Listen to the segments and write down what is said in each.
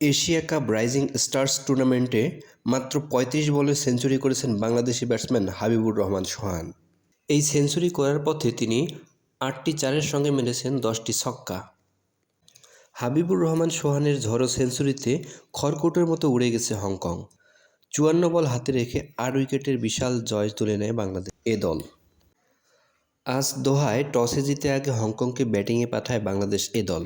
Asia cup rising stars টুর্নামেন্টে মাত্র পঁয়ত্রিশ বলে সেঞ্চুরি করেছেন বাংলাদেশি ব্যাটসম্যান হাবিবুর রহমান সোহান। এই সেঞ্চুরি করার পথে তিনি আটটি চারের সঙ্গে মেরেছেন দশটি ছক্কা। হাবিবুর রহমান সোহানের ঝড়ো সেঞ্চুরিতে খড়কুটোর মতো উড়ে গেছে হংকং। চুয়ান্ন বল হাতে রেখে আট উইকেটের বিশাল জয় তুলে নেয় বাংলাদেশ এ দল। আজ দোহায় টসে জিতে আগে হংকংকে ব্যাটিংয়ে পাঠায় বাংলাদেশ এ দল।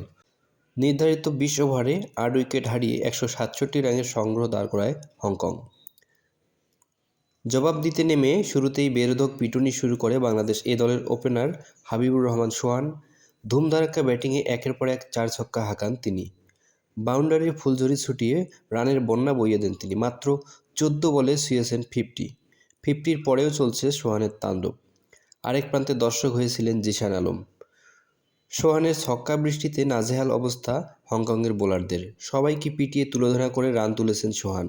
নির্ধারিত বিশ ওভারে আট উইকেট হারিয়ে একশো সাতষট্টি রানের সংগ্রহ দাঁড় করায় হংকং। জবাব দিতে নেমে শুরুতেই বেরোধক পিটুনি শুরু করে বাংলাদেশ এ দলের ওপেনার হাবিবুর রহমান সোহান। ধুমধারাক্কা ব্যাটিংয়ে একের পর এক চার ছক্কা হাঁকান তিনি। বাউন্ডারির ফুলঝুরি ছুটিয়ে রানের বন্যা বইয়ে দেন তিনি। মাত্র চোদ্দ বলে শুয়েছেন ফিফটি। ফিফটির পরেও চলছে সোহানের তাণ্ডব। আরেক প্রান্তে দর্শক হয়েছিলেন জিশান আলম। সোহানের ছক্কা বৃষ্টিতে নাজেহাল অবস্থা হংকংয়ের বোলারদের। সবাইকে পিটিয়ে তুলোধনা করে রান তুলেছেন সোহান।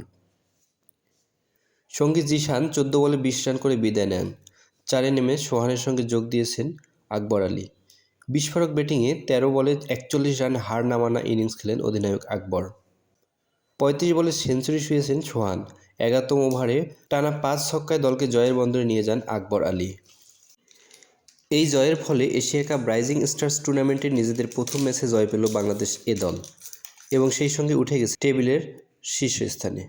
সঙ্গী জিশান চোদ্দ বলে বিশ রান করে বিদায় নেন। চারে নেমে সোহানের সঙ্গে যোগ দিয়েছেন আকবর আলী। বিস্ফোরক ব্যাটিংয়ে তেরো বলে একচল্লিশ রান হার নামানা ইনিংস খেলেন অধিনায়ক আকবর। পঁয়ত্রিশ বলে সেঞ্চুরি শুয়েছেন সোহান। এগারোতম ওভারে টানা পাঁচ ছক্কায় দলকে জয়ের বন্দরে নিয়ে যান আকবর আলী। এই জয়ের ফলে এশিয়া কাপ রাইজিং স্টার্স টুর্নামেন্টে নিজেদের প্রথম ম্যাচে জয় পেল বাংলাদেশ এ দল এবং সেই সঙ্গে উঠে গেছে টেবিলের শীর্ষস্থানে।